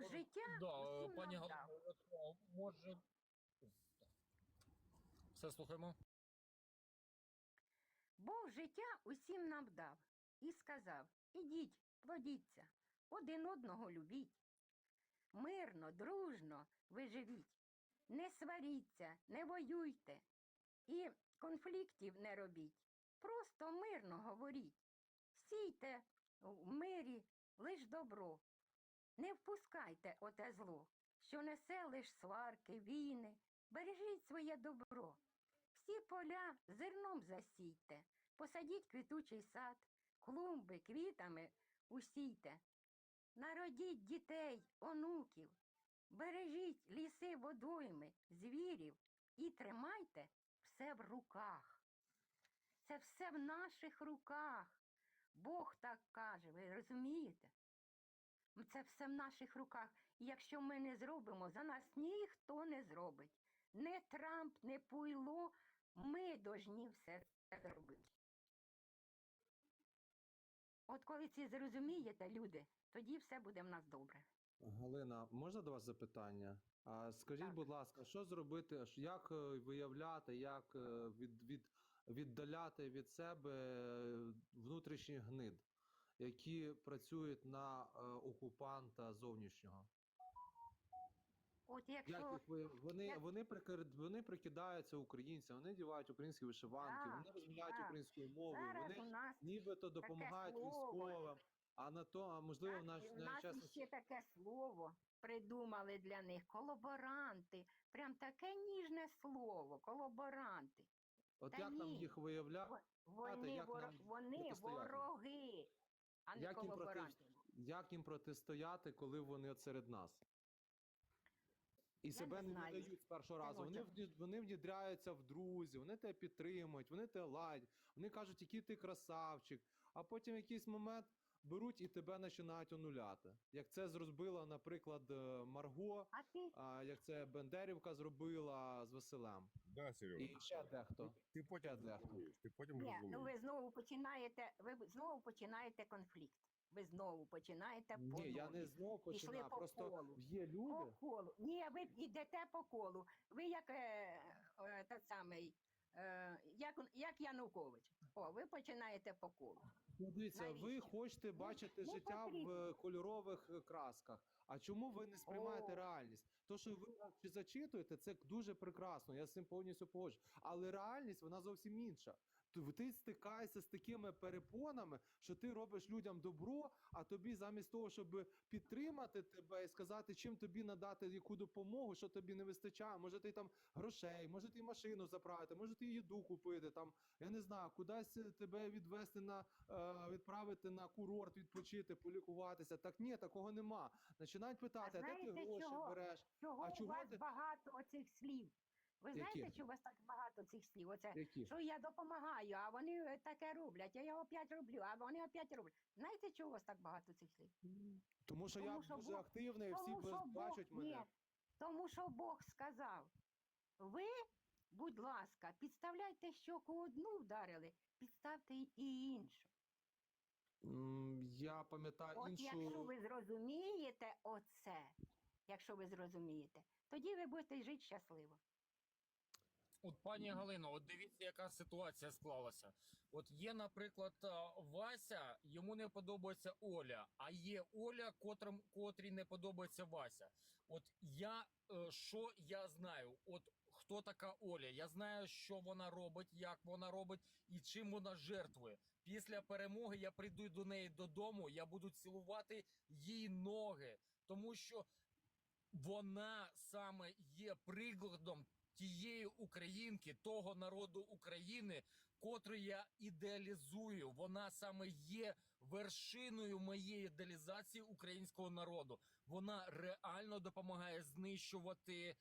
Бог життя Да, усім пані нам Галина, дав. от, може. Все слухаємо. Бог життя усім нам дав і сказав: Ідіть, плодіться, один одного любіть. Мирно, дружно ви живіть, не сваріться, не воюйте і конфліктів не робіть. Просто мирно говоріть. Сійте в мирі лиш добро. Не впускайте оте зло, що несе лиш сварки, війни. Бережіть своє добро. Всі поля зерном засійте, посадіть квітучий сад, клумби квітами усійте. Народіть дітей, онуків, бережіть ліси водойми, звірів і тримайте все в руках. Це все в наших руках. Бог так каже, ви розумієте? Це все в наших руках. І якщо ми не зробимо, за нас ніхто не зробить. Не Трамп, не Пуйло, ми должні все це зробити. От коли це зрозумієте, люди, тоді все буде в нас добре. Галина, можна до вас запитання? А скажіть, Так. будь ласка, що зробити, як е, виявляти, як е, від, від, віддаляти від себе е, внутрішній гнид, які працюють на е, окупанта зовнішнього? От Як якщо їх ви вони, як- вони вони прикидаються українцями, вони дівають українські вишиванки, Так, вони розмовляють так. українською мовою, зараз вони нібито допомагають військовим, а на то, а можливо, в так, наш у на нас час ще таке слово придумали для них колаборанти. Прям таке ніжне слово, колаборанти. От Та як нам їх виявляти? Вони, як вор... нам вони вороги, а не Як їм, проти... як їм протистояти, коли вони от серед нас? І Я себе не знаю. з першого разу. Вони, вони внідряються в друзі, вони тебе підтримують, вони тебе ладять, вони кажуть, який ти красавчик, а потім якийсь момент беруть і тебе починають онуляти. Як це зробила, наприклад, е, Марго, А ти а, як це Бендерівка зробила з Василем. Да. І ще дехто. Ти потім Ще дехто. розумієш, ти потім Ні, ну розумієш. ви знову починаєте, ви знову починаєте конфлікт. Ви знову починаєте по Ні, я новій. не знову Пішли починаю. по Просто колу. є По люди. колу. Ні, ви йдете по колу. Ви як е, е, та самий, е, як, як Янукович. О, ви починаєте по колу. Ну, дивіться, ви хочете бачити не життя в потрібно. е, кольорових е, красках. А чому ви не сприймаєте О. реальність? То, що ви чи зачитуєте, це дуже прекрасно. Я з цим повністю погоджу. Але реальність вона зовсім інша. Ти- Ти стикаєшся з такими перепонами, що ти робиш людям добро, а тобі замість того, щоб підтримати тебе і сказати, чим тобі надати яку допомогу, що тобі не вистачає. Може, ти там грошей, може ти машину заправити, може ти їду купити. Там я не знаю, кудись тебе відвести на е, відправити на курорт, відпочити, полікуватися. Так ні, такого нема. Починають питати, а, де ти гроші чого? береш? Чого А у чого вас ти- багато оцих слів? Ви знаєте, Яких? що у вас так багато цих слів? Оце Які? що я допомагаю, а вони е, таке роблять, а я опять роблю, а вони опять роблять. Знаєте, чого у вас так багато цих слів? Тому що Тому я що дуже Бог- активний, всі Тому що бачать Бог, мене. Ні, тому що Бог сказав: ви, будь ласка, підставляйте щоку одну вдарили, підставте і іншу. Я пам'ятаю От іншу. якщо ви зрозумієте оце, якщо ви зрозумієте, тоді ви будете жити щасливо. От пані Галино, от дивіться, яка ситуація склалася. От є, наприклад, Вася, йому не подобається Оля, а є Оля, котрим котрій не подобається Вася. От я е, що я знаю? От хто така Оля? Я знаю, що вона робить, як вона робить і чим вона жертвує. Після перемоги я прийду до неї додому, я буду цілувати їй ноги, тому що вона саме є прикладом тієї українки, того народу України, котру я ідеалізую. Вона саме є вершиною моєї ідеалізації українського народу. Вона реально допомагає знищувати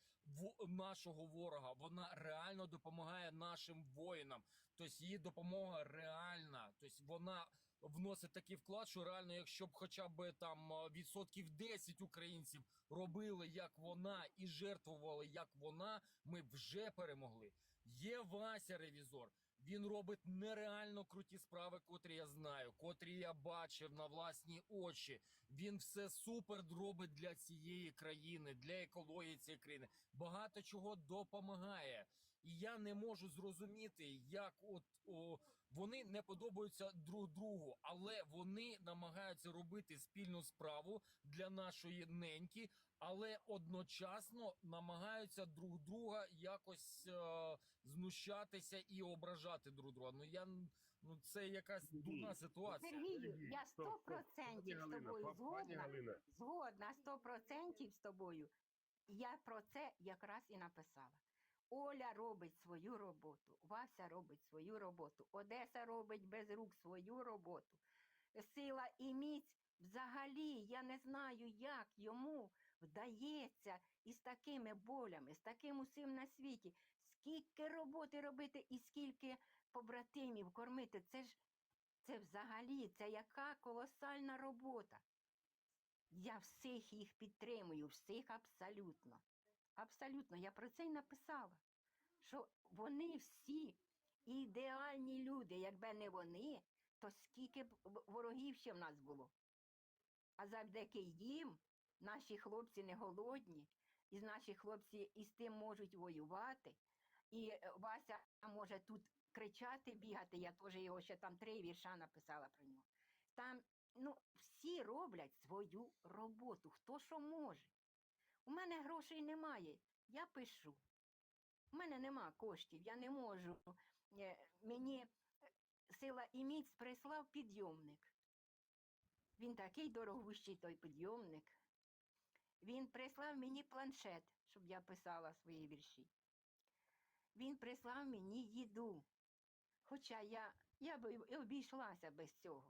нашого ворога. Вона реально допомагає нашим воїнам. Тобто її допомога реальна. Тобто вона вносить такий вклад, що реально, якщо б хоча б там відсотків 10 українців робили як вона і жертвували як вона, ми б вже перемогли. Є Вася ревізор. Він робить нереально круті справи, котрі я знаю, котрі я бачив на власні очі. Він все супер робить для цієї країни, для екології цієї країни. Багато чого допомагає. І я не можу зрозуміти, як от о, вони не подобаються друг другу, але вони намагаються робити спільну справу для нашої неньки, але одночасно намагаються друг друга якось е, знущатися і ображати друг друга. Ну я ну це якась дурна ситуація. Сергію, я стоп, сто стоп. Пані процентів з тобою згодна. Згодна, сто процентів з тобою. Я про це якраз і написала. Оля робить свою роботу, Вася робить свою роботу, Одеса робить без рук свою роботу. Сила і міць взагалі я не знаю, як йому вдається із такими болями, з таким усім на світі, скільки роботи робити і скільки побратимів кормити. Це ж це взагалі, це яка колосальна робота. Я всіх їх підтримую, всіх абсолютно. Абсолютно, я про це й написала. Що вони всі ідеальні люди. Якби не вони, то скільки б ворогів ще в нас було. А завдяки їм наші хлопці не голодні, і наші хлопці із тим можуть воювати. І е, Вася може тут кричати, бігати. Я теж його ще там три вірша написала про нього. Там ну, всі роблять свою роботу, хто що може. У мене грошей немає, я пишу. У мене нема коштів, я не можу. Е, Мені е, сила і міць прислав підйомник. Він такий дорогущий той підйомник. Він прислав мені планшет, щоб я писала свої вірші. Він прислав мені їду. Хоча я, я і обійшлася без цього.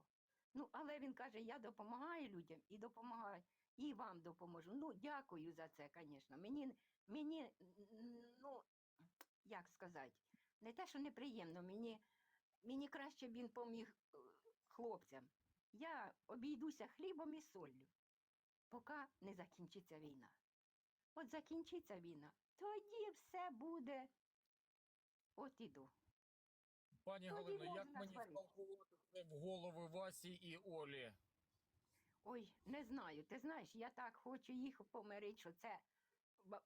Ну, але він каже, я допомагаю людям і допомагаю, і вам допоможу. Ну, дякую за це, звісно. Мені, мені, ну, як сказати, не те, що неприємно, мені, мені краще б він поміг е, хлопцям. Я обійдуся хлібом і соллю, поки не закінчиться війна. От закінчиться війна, тоді все буде. От іду. Пані Тоді Галино, як мені сварити. в голови Васі і Олі? Ой, не знаю. Ти знаєш, я так хочу їх помирити, що це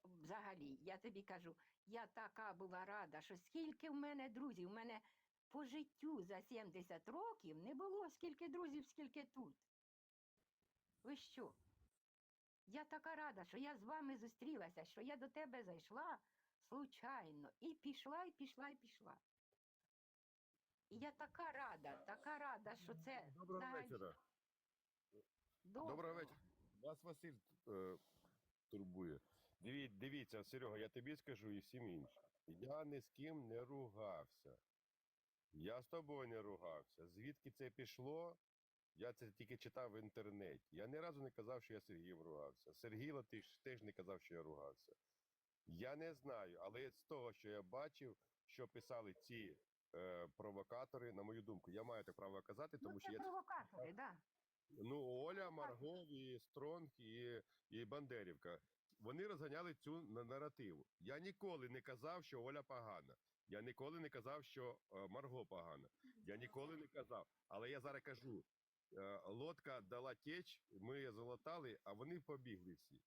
взагалі, я тобі кажу, я така була рада, що скільки в мене друзів, в мене по життю за 70 років не було скільки друзів, скільки тут. Ви що? Я така рада, що я з вами зустрілася, що я до тебе зайшла случайно і пішла, і пішла, і пішла. І я така рада, така рада, що це доброго взагалі вечора. Доброго. Вечора. Вас Василь е, турбує. Диві, дивіться, Серега, я тобі скажу і всім іншим. Я ні з ким не ругався. Я з тобою не ругався. Звідки це пішло? Я це тільки читав в інтернеті. Я ні разу не казав, що я Сергієм ругався. Сергій Латиш теж не казав, що я ругався. Я не знаю, але з того, що я бачив, що писали ці е, провокатори, на мою думку, я маю так право казати, тому ну, що я провокатори, да. Ну, Оля, Маргов, і Стронг, і, і Бандерівка. Вони розганяли цю наративу. Я ніколи не казав, що Оля погана. Я ніколи не казав, що е, Марго погана. Я ніколи не казав. Але я зараз кажу: е, лодка дала теч, ми її залатали, а вони побігли всі.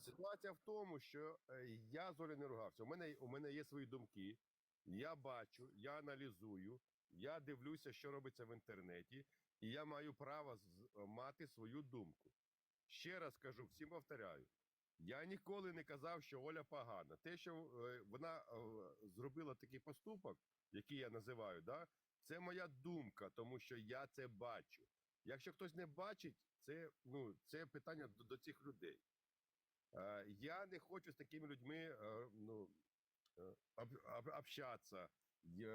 Ситуація в тому, що е, я з Олею не ругався. У мене, у мене є свої думки. Я бачу, я аналізую, я дивлюся, що робиться в інтернеті, і я маю право з- мати свою думку. Ще раз кажу, всім повторяю. Я ніколи не казав, що Оля погана. Те, що е, вона е, зробила такий поступок, який я називаю, да, це моя думка, тому що я це бачу. Якщо хтось не бачить, це, ну, це питання до, до цих людей. Е, я не хочу з такими людьми е, ну, е, об, об, общатися.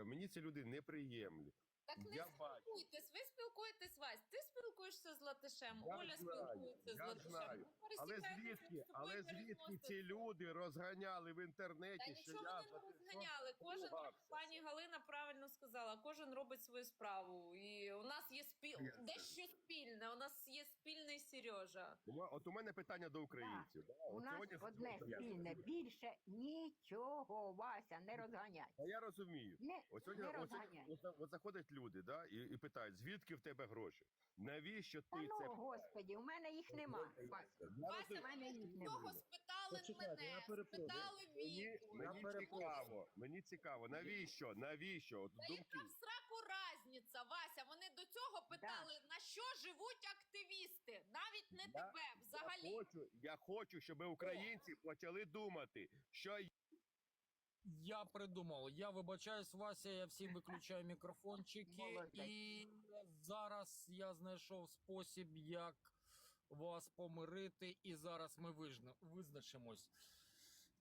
Мені ці люди неприємні. Так не Я бачу. спілкуйтесь, ви спілкуєтесь, Вась. Ти спілкуєшся з Латишем, Я Оля знаю, спілкується з Латишем. знаю. Але звідки, але звідки ці люди розганяли в Та інтернеті, що нічого я вони за не розганяли. Кожен пані Галина правильно сказала, кожен робить свою справу. І у нас є спіль... Дещо спільне. У нас є спільний Сережа. От у мене питання до українців. Да? У нас сьогодні- одне Я- спільне, більше нічого, Вася, не розганяй. Та я розумію. Не, От сьогодні, не от сьогодні розганяй. от, за- от заходять люди, да, і, і питають, звідки в тебе гроші? Навіщо ти Та ну, це? господі, у мене їх нема. Вася. Вася, мене їх нема. спитали Почекайте, я мене, перепрошую. спитали Мені, Віку. мені цікаво, мені цікаво, навіщо? Навіщо? От Та думки. яка в сраку разниця, Вася? Вони до цього питали, на що живуть активісти? Навіть не Я- тебе Я взагалі. хочу, я хочу, щоб українці почали думати, що Я придумав. Я вибачаюсь, Вася, я всім виключаю мікрофончики. І зараз я знайшов спосіб, як вас помирити, і зараз ми визначимось.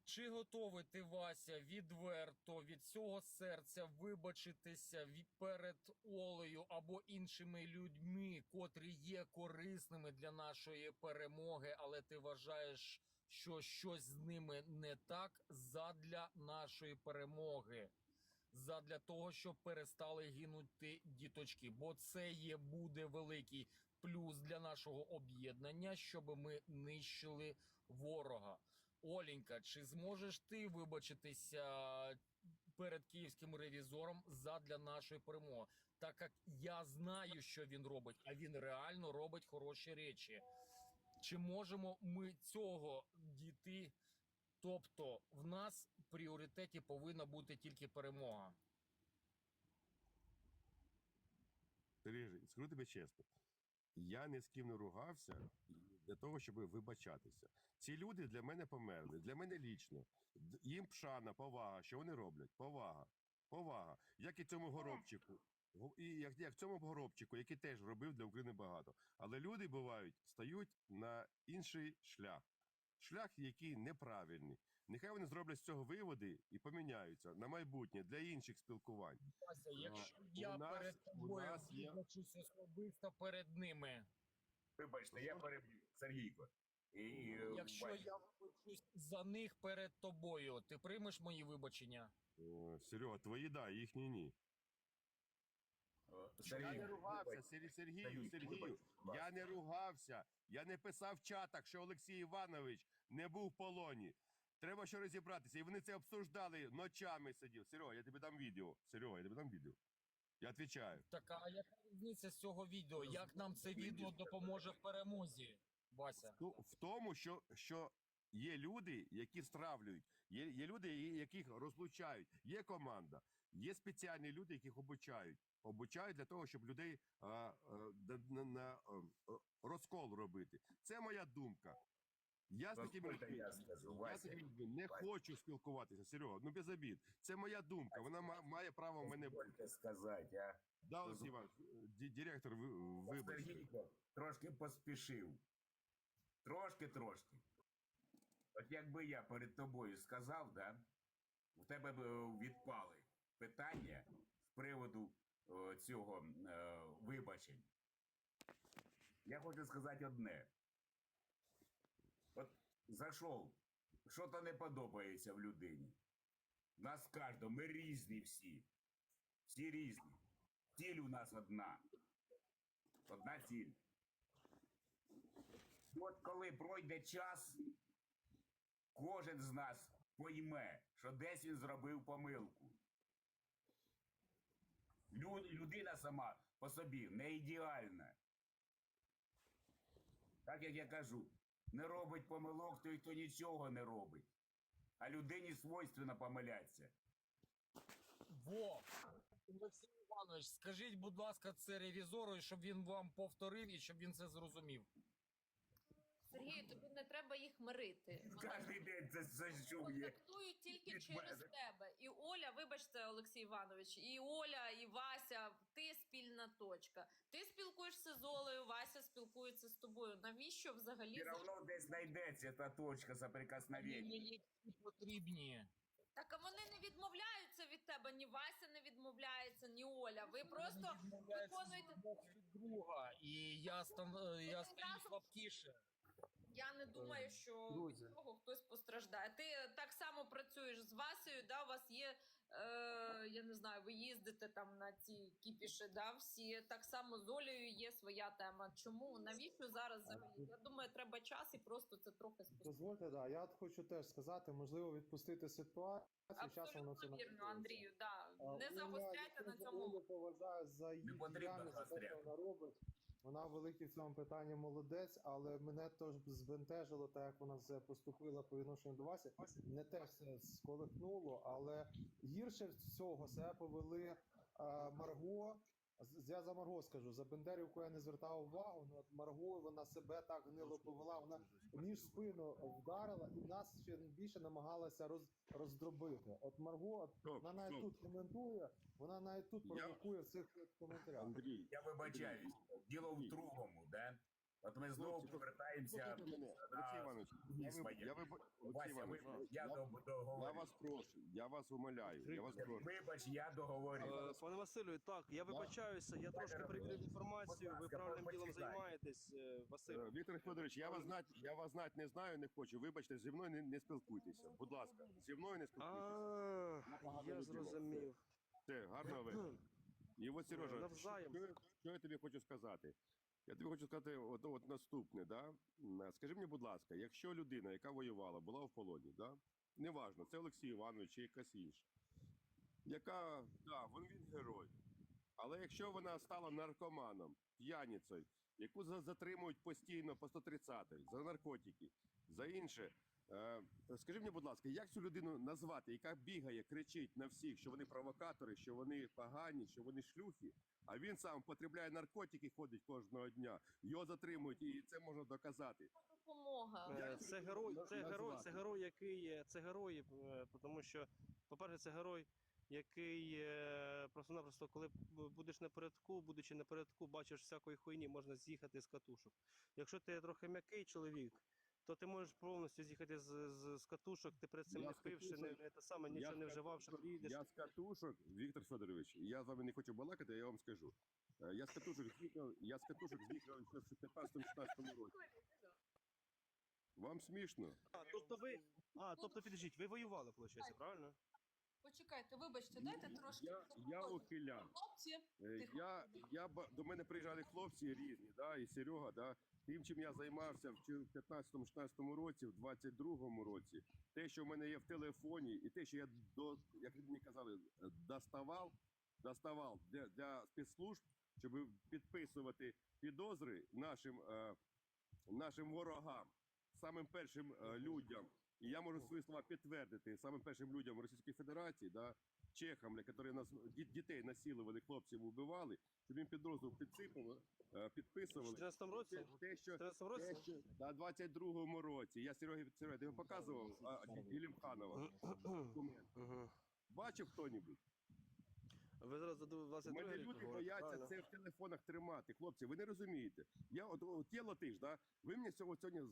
Чи готовий ти, Вася, відверто від всього серця вибачитися від перед Олею або іншими людьми, котрі є корисними для нашої перемоги, але ти вважаєш, що щось з ними не так задля нашої перемоги, задля того, щоб перестали гинути діточки, бо це є буде великий плюс для нашого об'єднання, щоб ми нищили ворога. Оленька, чи зможеш ти вибачитися перед київським ревізором задля нашої перемоги? Так як я знаю, що він робить, а він реально робить хороші речі. Чи можемо ми цього дійти? Тобто, в нас в пріоритеті повинна бути тільки перемога. Сергій, скажу тобі чесно. Я ні з ким не ругався для того, щоб вибачатися. Ці люди для мене померли, для мене лічно. Їм пшана, повага. Що вони роблять? Повага. Повага. Як і цьому горобчику. І як, як цьому горобчику, який теж робив для України багато. Але люди бувають, стають на інший шлях. Шлях, який неправильний. Нехай вони зроблять з цього виводи і поміняються на майбутнє для інших спілкувань. Вася, якщо у я нас- перед тобою вибачусь особисто перед ними. Вибачте, я переб'ю Сергійко. І, е, Якщо Вася, я вибачусь за них перед тобою, ти приймеш мої вибачення? О, Серега, твої да, їхні ні. Е, Я не ругався, Сергій, Сергію, Сергію. Я не ругався. Я не писав в чатах, що Олексій Іванович не був в полоні. Треба ще розібратися. І вони це обсуждали ночами сидів. Серега, я тобі дам відео. Серега, я тобі дам відео. Я відповідаю. Так, а яка різниця з цього відео? Як нам це відео допоможе в перемозі, Вася? Ну, в тому, що, що є люди, які стравлюють, є, є люди, яких розлучають, є команда, є спеціальні люди, яких обучають. Обучають для того, щоб людей а, на, на, розкол робити. Це моя думка. Я з такими людьми, я скажу, я з Вася. такими людьми не Вася. хочу спілкуватися. Серега, ну без обід. Це моя думка. Вона ма- має право в мене. Дозвольте сказати, а Да, Олексій Іванович, директор, ви, вибачте. Сергійко трошки поспішив. Трошки, трошки. От якби я перед тобою сказав, да, у тебе б е, відпали питання з приводу е, цього е, вибачень. Я хочу сказати одне. От зайшов, що то не подобається в людині. Нас кожного, ми різні всі. Всі різні. Ціль у нас одна. Одна ціль. От коли пройде час, кожен з нас пойме, що десь він зробив помилку. Лю- людина сама по собі не ідеальна. Так як я кажу, не робить помилок той, хто нічого не робить. А людині свойственно помилятися. Во! Олексій Іванович, скажіть, будь ласка, це ревізору, щоб він вам повторив і щоб він це зрозумів. Сергію, тобі не треба їх мирити. Кожен день це, це чує. контактують тільки через тебе. Вибачте, Олексій Іванович, і Оля, і Вася, ти спільна точка. Ти спілкуєшся з Олею, Вася спілкується з тобою. Навіщо взагалі Все равно десь знайдеться та точка мені потрібні. Так а вони не відмовляються від тебе. Ні Вася не відмовляється, ні Оля. Ви просто виконуєте. від друга, і я стан е, я стаю слабкіше. Я не думаю, що друзі. від цього хтось постраждає. Ти так само працюєш з Васею, да? У вас є, е, я не знаю, ви їздите там на ці кіпіші, да? всі так само з Олею є своя тема. Чому? Навіщо зараз взагалі? Я думаю, треба час і просто це трохи спустити. Дозвольте, да. Я хочу теж сказати, можливо, відпустити ситуацію. Абсолютно вірно. Андрію. Да. Не Оля, загостряйте на цьому. Поважаю за її потрібно діяльність, що вона робить. Вона великий в цьому питанні молодець, але мене теж збентежило, так як вона все поступила по відношенню до Васі. Не те все сколихнуло, але гірше всього себе повели а, Марго. Я за Марго скажу, за Бендерівку я не звертав увагу, але от Марго вона себе так гнило повела, вона між спину вдарила і нас ще більше намагалася роз, роздробити. От Марго, от Стоп, вона навіть стоп. тут коментує, вона навіть тут Я- провокує в цих коментарях. Андрій, Я вибачаюсь. Діло в другому, да? От ми знову повертаємося Олексій Іванович, я, ви, я, Олексій Іванович, я я, я вас прошу, я вас умоляю, я вас прошу. Вибач, я договорю. Е, Пане Василю, так, я вибачаюся, я трошки перевірив інформацію, ви правильним ділом займаєтесь, е, Василь. Е, Віктор Федорович, я вас знати, я вас знати не знаю, не хочу. Вибачте, зі мною не, не спілкуйтеся. Будь ласка, зі мною не спілкуйтеся. Я зрозумів. Все, гарного вечора. І от Сережа, що, що я тобі хочу сказати? Я тобі хочу сказати, от, от наступне, да? Скажи мені, будь ласка, якщо людина, яка воювала, була в полоні, да? неважно, це Олексій Іванович чи якась інша, яка, да, він, він герой. Але якщо вона стала наркоманом, п'яницею, яку затримують постійно по 130 за наркотики, за інше. Е, скажи мені, будь ласка, як цю людину назвати, яка бігає, кричить на всіх, що вони провокатори, що вони погані, що вони шлюхи, а він сам потребляє наркотики, ходить кожного дня, його затримують, і це можна доказати. Допомога. Е, Це герой, це герой, це герой, який є- це герой, е, тому що, по-перше, це герой, який е, просто-напросто, коли будеш напередку, будучи напередку, бачиш всякої хуйні, можна з'їхати з катушок. Якщо ти трохи м'який чоловік, то ти можеш повністю з'їхати з, з, з катушок, ти перед цим Я не з пивши, не, катушок- не те саме, нічого з не вживавши, катушок- приїдеш. Я з катушок, Віктор Федорович, я з вами не хочу балакати, а я вам скажу. Е, Я з катушок з'їхав, я з катушок з'їхав ще в 15-16 році. Вам смішно? А, тобто ви, а, тобто підождіть, ви воювали, виходить, правильно? Почекайте, вибачте, дайте трошки. Я, я ухилян. Хлопці, Е, Тихо. Я, я, ба- до мене приїжджали хлопці різні, да, і Серега, да, тим, чим я займався в 15-16 році, в 22-му році, те, що в мене є в телефоні, і те, що я до, як мені казали, е, доставав, доставав для, для спецслужб, щоб підписувати підозри нашим, е, нашим ворогам, самим першим е, людям. І я можу свої слова підтвердити самим першим людям Російської Федерації, да, чехам, які нас ді- дітей насилували, хлопців вбивали, щоб їм підрозділ підсипали, е, В підписували. 14 році? Те, В що 14 році? те, що на 22-му році я Сереги Серега, ти показував Ілімханова документ. Бачив хто-небудь? Ви зараз за У мене люди бояться правильно? це в телефонах тримати. Хлопці, ви не розумієте. Я от, от є латиш, да? Ви мені сьогодні,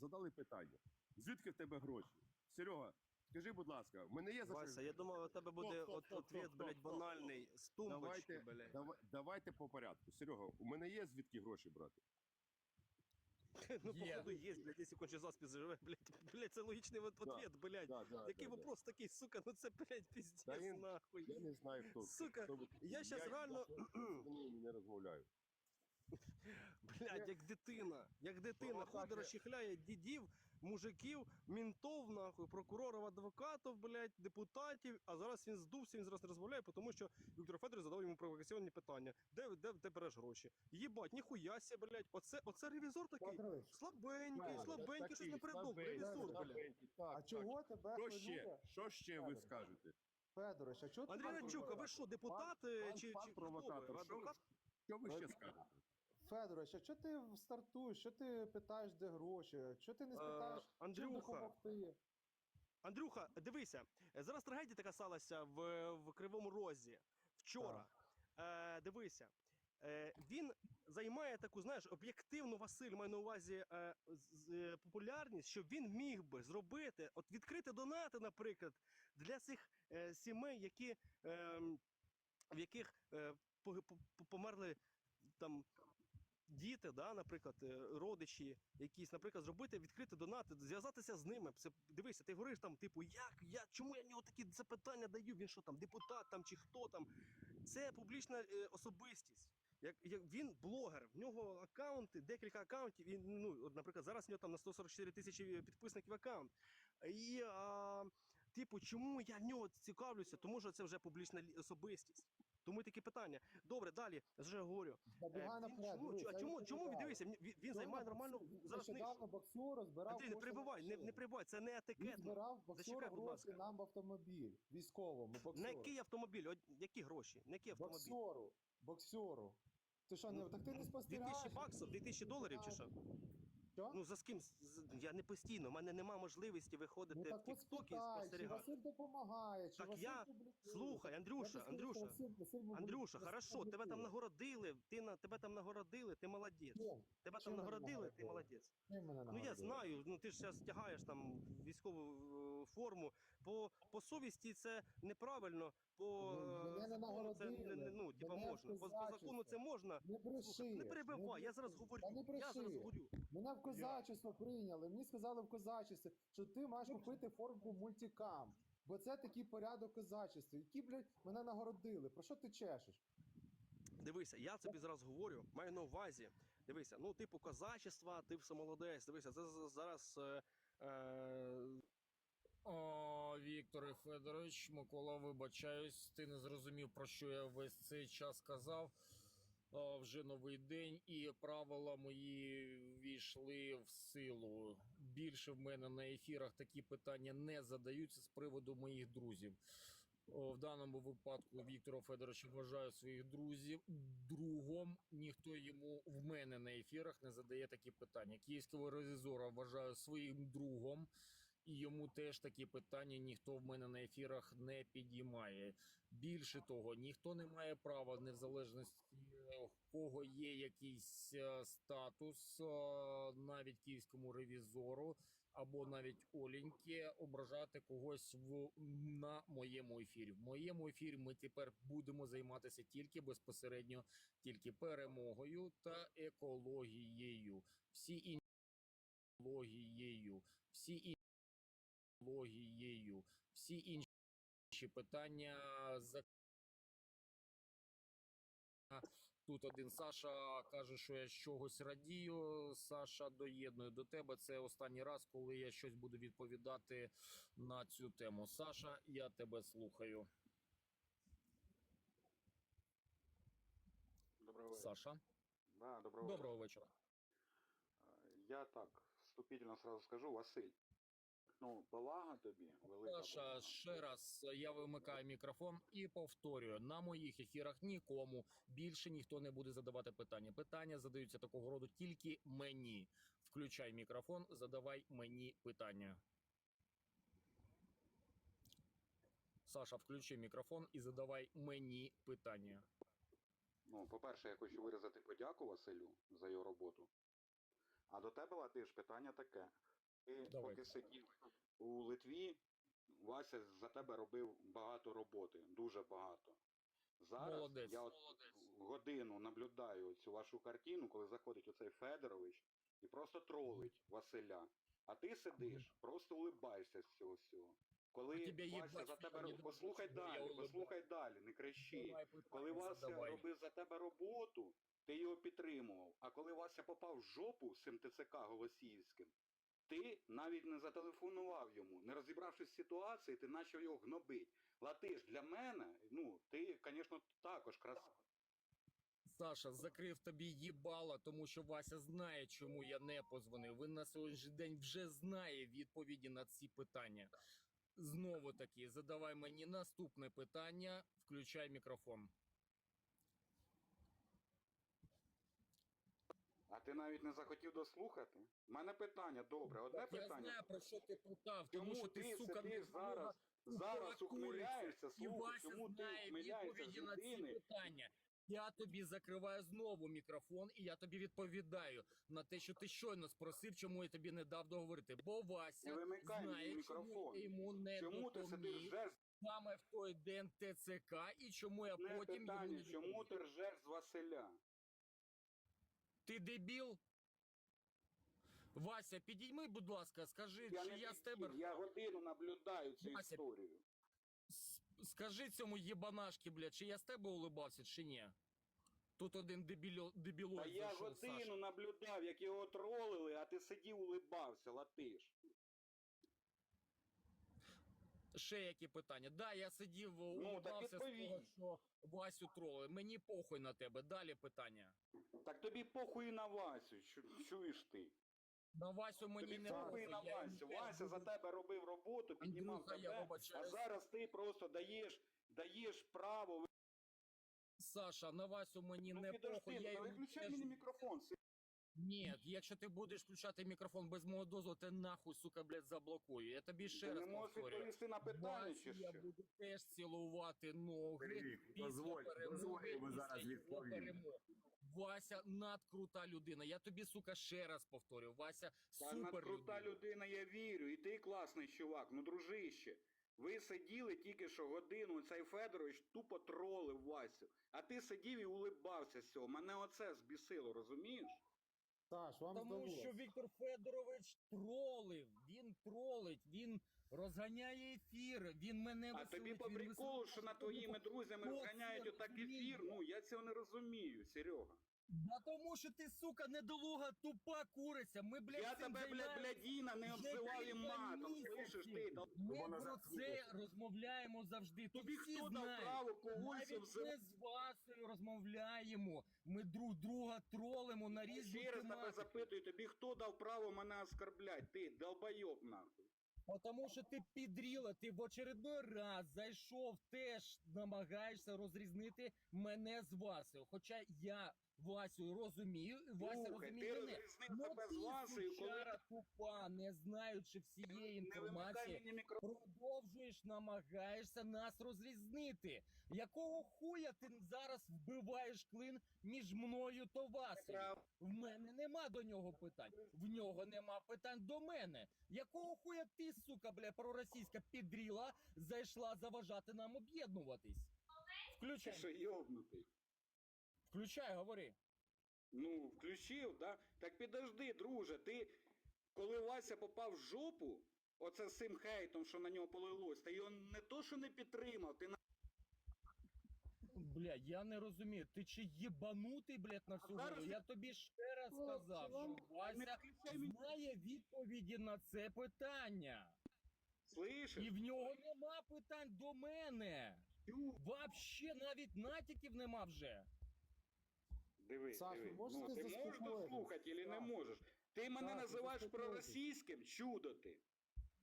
задали питання. Звідки в тебе гроші? Серега, скажи, будь ласка, в мене є за Вася, я думав, у тебе буде стоп, от, стоп, ответ, стоп, блядь, стоп. банальний, з тумбочки, Давайте, блядь. давай, давайте по порядку. Серега, у мене є звідки гроші брати? Ну, Є. походу, є, блядь, якщо конче заспіс живе, блядь. Блядь, це логічний от- Да. ответ, блядь. Да, да, Який да, да. вопрос такий, сука, ну це, блядь, піздець, Та він- нахуй. Я не знаю, хто. Сука, хто ви- я щас реально- Я, з ними не розмовляю. Блядь, як дитина, як дитина, ходить, розчехляє дідів, мужиків, мінтов, нахуй, прокурорів, адвокатів, блядь, депутатів, а зараз він здувся, він зараз не розмовляє, тому що Віктор Федорович задав йому провокаційні питання. Де, де, де береш гроші? Єбать, ніхуя сі, блядь, оце, оце ревізор такий. Петрович, Слабенький, Так, слабенький, щось не придумав. слабенький, Ревізор, блядь. Так, а так. чого тебе Що ще? Що ще ви скажете? Федорович, а чого Андрій тебе Ранчук, а ви що, депутат Пан- чи, пан чи хто провокатор, що Адвокат? Що ви ще скажете? А чого ти стартуєш? Що ти питаєш, де гроші? Чого ти не Е, спитаєш, чим Андрюха, допомогти? Андрюха, дивися, е, зараз трагедія така сталася в, в Кривому Розі вчора. Е, дивися, е, він займає таку, знаєш, об'єктивну Василь має на увазі е, з- е, популярність, що він міг би зробити, от відкрити донати, наприклад, для цих е, сімей, які, е, в яких е, по- по- по- померли там діти, да, наприклад, е, родичі, якісь, наприклад, зробити відкрити донати, зв'язатися з ними. Це, дивися, ти говориш там, типу, як я, чому я в нього такі запитання даю? Він що там, депутат там чи хто там? Це публічна е, особистість. Як, як він блогер, в нього аккаунти, декілька аккаунтів. І, ну, от, наприклад, зараз в нього там на 144 тисячі підписників аккаунт. І, а, типу, чому я в нього цікавлюся? Тому що це вже публічна особистість. Тому і такі питання. Добре, далі вже говорю. Е, Забігай він наперед, чому, дивись, а я чому, відповідаю. чому він дивися? Він, він займає нормальну зараз Нещодавно нишу. боксу розбирав Андрій, не на перебивай, не, не машину. перебивай, це не Він етикетно. збирав боксеру Зачекай, будь гроші ласка. нам в автомобіль, військовому, На боксеру. який автомобіль? От які гроші? На який автомобіль? Боксеру, боксеру. Ти що, не, так ти не 2000 спостерігаєш? баксів, 2000 доларів чи що? Що? Ну за з ким? Я не постійно, в мене нема можливості виходити Ну в так от тіктоки і спитай, чи спостерігати. Василь допомагає, чи Так Василь я- публікує. Слухай, Я Андрюша, просто Андрюша, Василь- Василь публікує, Андрюша, Василь хорошо, тебе там нагородили, ти на тебе там нагородили, ти молодець. Чим? Тебе там нагородили, ти молодець. Чим мене Ну я знаю, ну ти ж зараз тягаєш там військову е, форму. По, по совісті це неправильно, по Ну, мене е, не закону це ну, можна. По, по закону це можна. Не бреши. Не перебивай, я зараз говорю. Та не Я зараз говорю. Мене в козачество прийняли. Мені сказали в козачестві, що ти маєш купити форму мультикам. Бо це такий порядок козачества. Які, блядь, мене нагородили. Про що ти чешеш? Дивися, я тобі зараз говорю, маю на увазі. Дивися, ну типу козачества, ти все молодець. Дивися, це зараз. Е, е, О, Вікторе Федорович, Микола, вибачаюсь, ти не зрозумів, про що я весь цей час казав. О, вже новий день, і правила мої війшли в силу. Більше в мене на ефірах такі питання не задаються з приводу моїх друзів. О, в даному випадку Віктора Федоровича вважаю своїх друзів другом. Ніхто йому в мене на ефірах не задає такі питання. Київського ревізора вважаю своїм другом і йому теж такі питання ніхто в мене на ефірах не підіймає. Більше того, ніхто не має права, незалежності е, в кого є якийсь е, статус, е, навіть київському ревізору або навіть Оленьки, ображати когось в на моєму ефірі. В моєму ефірі ми тепер будемо займатися тільки безпосередньо тільки перемогою та екологією. Всі інші екологією, всі інші екологією, всі інші питання за Тут один Саша каже, що я з чогось радію. Саша доєдную до тебе. Це останній раз, коли я щось буду відповідати на цю тему. Саша, я тебе слухаю. Доброго вечора. Саша, Да, доброго, доброго вечора. вечора. Я так вступительно сразу скажу, Василь. Ну, повага тобі, велика Саша, ще раз я вимикаю мікрофон і повторюю: на моїх ефірах нікому більше ніхто не буде задавати питання. Питання задаються такого роду тільки мені. Включай мікрофон, задавай мені питання. Саша, включи мікрофон і задавай мені питання. Ну, по-перше, я хочу виразити подяку Василю за його роботу. А до тебе, Латиш, питання таке. Ти Давай. поки сидів у Литві, Вася за тебе робив багато роботи, дуже багато. Зараз Молодець. я от годину наблюдаю цю вашу картину, коли заходить оцей Федорович і просто тролить Василя. А ти сидиш, просто улибаєшся з цього всього. Коли А тебе Вася їбать за тебе ніхто не роб- послухай я далі, улибаюсь. послухай далі, не кричи. Давай Коли Вася задавай. робив за тебе роботу, ти його підтримував. А коли Вася попав в жопу з цим ТЦК Голосіївським, ти навіть не зателефонував йому. Не розібравшись в ситуації, ти почав його гнобить. Латиш, для мене, ну, ти, звісно, також красавець. Саша, закрив тобі їбало, тому що Вася знає, чому я не позвонив. Він на сьогоднішній день вже знає відповіді на ці питання. Знову таки, задавай мені наступне питання, включай мікрофон. Ти навіть не захотів дослухати? У мене питання, добре, одне Я питання. знаю, про що ти питав, тому що ти ти, сука, не зараз, зараз ухмиляєшся, слухай, чому ти ухмиляєшся відповіді на ці питання. Я тобі закриваю знову мікрофон, і я тобі відповідаю на те, що ти щойно спросив, чому я тобі не дав договорити. Бо Вася мені знає, мікрофон. я йому не Чому ти сидиш саме в той день ТЦК, і чому я Не потім йому питання, не чому ти ржеш з Василя? Ти дебіл? Вася, підійми, будь ласка, скажи, Я чи не я з тебе. я годину наблюдаю цю Вася, історію. Скажи цьому єбанашки, блядь, чи я з тебе улибався, чи ні? Тут один дебіло, дебілой А я годину Саша. наблюдав, як його тролили, а ти сидів улибався, латиш. Ще які питання? Да, я сидів, Ну, так з того, що Васю троли. Мені похуй на тебе. Далі питання. Так тобі похуй на Васю, чу- чуєш ти? На Васю мені Тобі не похуй на Васю. теж Вася за тебе робив роботу, піднімав Андрюха, я а зараз ти просто даєш, даєш право. Саша, на Васю мені Ну не підожди, похуй. Я ну виключай мені мікрофон. Ні, якщо ти будеш включати мікрофон без мого дозволу, ти нахуй, сука, блядь, заблокую. Я тобі ще Ти раз не можеш відповісти на питання чи я що? буду теж цілувати ноги Рік, дозволь, перемоги, дозволь після зараз його відповім. Вася надкрута людина. Я тобі, сука, ще раз повторю. Вася Та супер крута людина. людина, я вірю, і ти класний чувак, ну дружище. Ви сиділи тільки що годину, цей Федорович тупо тролив Васю. А ти сидів і улибався з цього. Мене оце збісило, розумієш? Саш, вам Тому здалося. що Віктор Федорович тролив. Він тролить, він розганяє ефір. Він мене А тобі по він приколу, що над твоїми друзями Хто розганяють отак розуміє? ефір, ну я цього не розумію, Серега. Да тому що ти, сука, недолуга, тупа куриця. Ми, блядь, Я цим тебе, блядь, займаємося блядіна, не вже обзивав кілька матом, місяців. слышиш ти? Ми Вона про це розмовляємо завжди. Тут Тобі всі хто дав знають. право когось Навіть обзивати? ми з Васею розмовляємо. Ми друг друга тролимо на різні Ще раз тебе тематики. запитую, тобі хто дав право мене оскорблять? Ти, долбойоб нахуй. Потому що ти підріла, ти в очередной раз зайшов, теж намагаєшся розрізнити мене з Васею. Хоча я Васю розумію, і Вася розуміє ти мене. розрізнив Ну себе з ти, Васею, коли сучара тупа, не знаючи всієї не вимикай інформації, мені мікрофон. продовжуєш, намагаєшся нас розрізнити. Якого хуя ти зараз вбиваєш клин між мною та Васею? В мене нема до нього питань. В нього нема питань до мене. Якого хуя ти, сука, бля, проросійська підріла, зайшла заважати нам об'єднуватись? Ти Включай, що йобнутий? Включай, говори. Ну, включив, да? Так підожди, друже, ти, коли Вася попав в жопу, оце з цим хейтом, що на нього полилось, ти його не то, що не підтримав, ти на Бля, я не розумію. Ти чи єбанутий, блядь, на всю зараз голову? Я тобі ще раз сказав, що не Вася включай мені. знає відповіді на це питання. Слышиш? І в нього нема питань до мене. Тю. Вообще навіть натяків нема вже. Диви, Саш, ви диви. можете ну, ти можеш дослухати чи не можеш? Ти мене Саш, називаєш проросійським? Чудо ти.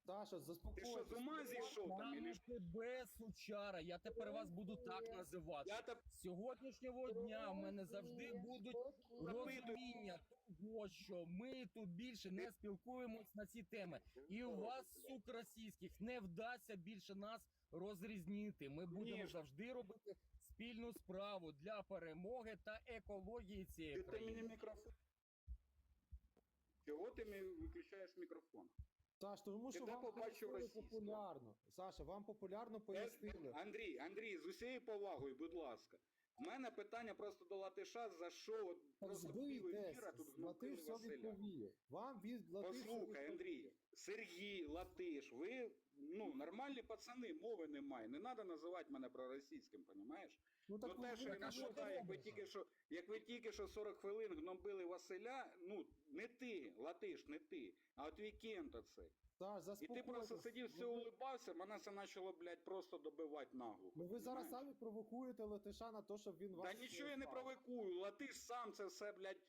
Саша, Ти що, з ума зійшов там? Или... тебе, сучара, я тепер вас буду так називати. Я З сьогоднішнього дня в мене завжди будуть розуміння того, що ми тут більше не спілкуємось на ці теми. І у вас, сук російських, не вдасться більше нас розрізнити. Ми будемо завжди робити спільну справу для перемоги та екології цієї ти, ти мені мікрофон. Чого ти мені виключаєш мікрофон? Саш, тому що вам побачив пояснили російську? популярно. Саша, вам популярно пояснили. Андрій, Андрій, з усією повагою, будь ласка. У мене питання просто до Латиша, за що от просто збийтесь, тут Латиш все Василя. відповіє. Вам від Латиш Послухай. Андрій, Сергій, Латиш, ви ну, нормальні пацани, мови немає. Не треба називати мене проросійським, понімаєш? Ну Ну так те, ви що я він а що ти нападає, як ви робиш? тільки що, як ви тільки що 40 хвилин гнобили Василя, ну не ти, Латиш, не ти, а от Вікенда це Саш, І ти просто сидів, все Ну, улибався, мене це почало, блядь, просто добивати наглухо. Ну ви зараз самі провокуєте Латиша на те, щоб він вас... Та нічого я не провокую, Латиш сам це все, блядь,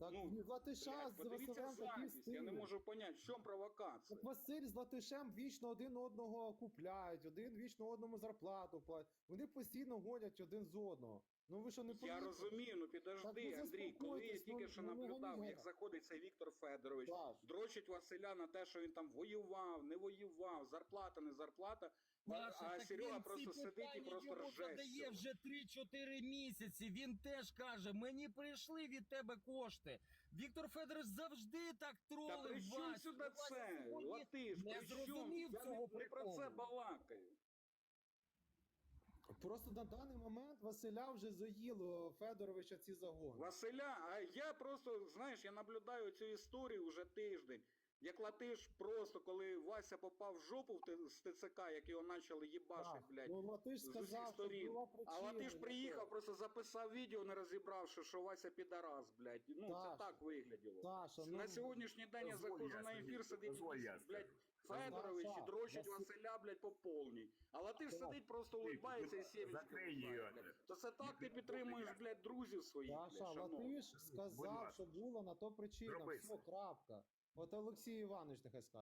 Так ну, блядь, з подивіться Василем такі я не можу поняти, в чому провокація. Так Василь з Латишем вічно один одного купляють, один вічно одному зарплату платять. Вони постійно гонять один з одного. Ну ви що не Я розумію, ну підожди, ви Андрій, коли я тільки ну, що ну, наблюдав, як заходить цей Віктор Федорович, Саш, дрочить Василя на те, що він там воював, не воював, зарплата, не зарплата. Саша, а так Серега просто сидить і просто ржесть. задає вже 3-4 місяці. Він теж каже: мені прийшли від тебе кошти. Віктор Федорович завжди так Та тролив при чому сюди це? Латиш, не при чому? зрозумів Я цього не, не про це балакаю. Просто на даний момент Василя вже заїло Федоровича ці загони. Василя, а я просто, знаєш, я наблюдаю цю історію вже тиждень. Як латиш просто, коли Вася попав в жопу з ТЦК, як його почали їбашити, Так, блядь. ну Латиш з усіх сказав, що сторін. була А. Латиш приїхав, того. просто записав відео, не розібравши, що Вася підарас, блядь. Ну, Саша, це так вигляділо. Саша, ну, На сьогоднішній день я заходжу я на ефір, сидить, блядь. Федорович і дрочить Василя, блядь, по повній. Але ти ж сидить, просто улыбається і блядь. То це так ти підтримуєш, блядь, друзів своїх, Саша. Латиш сказав, що було на то причина. Все, крапка. От Олексій Іванович нехай скаже.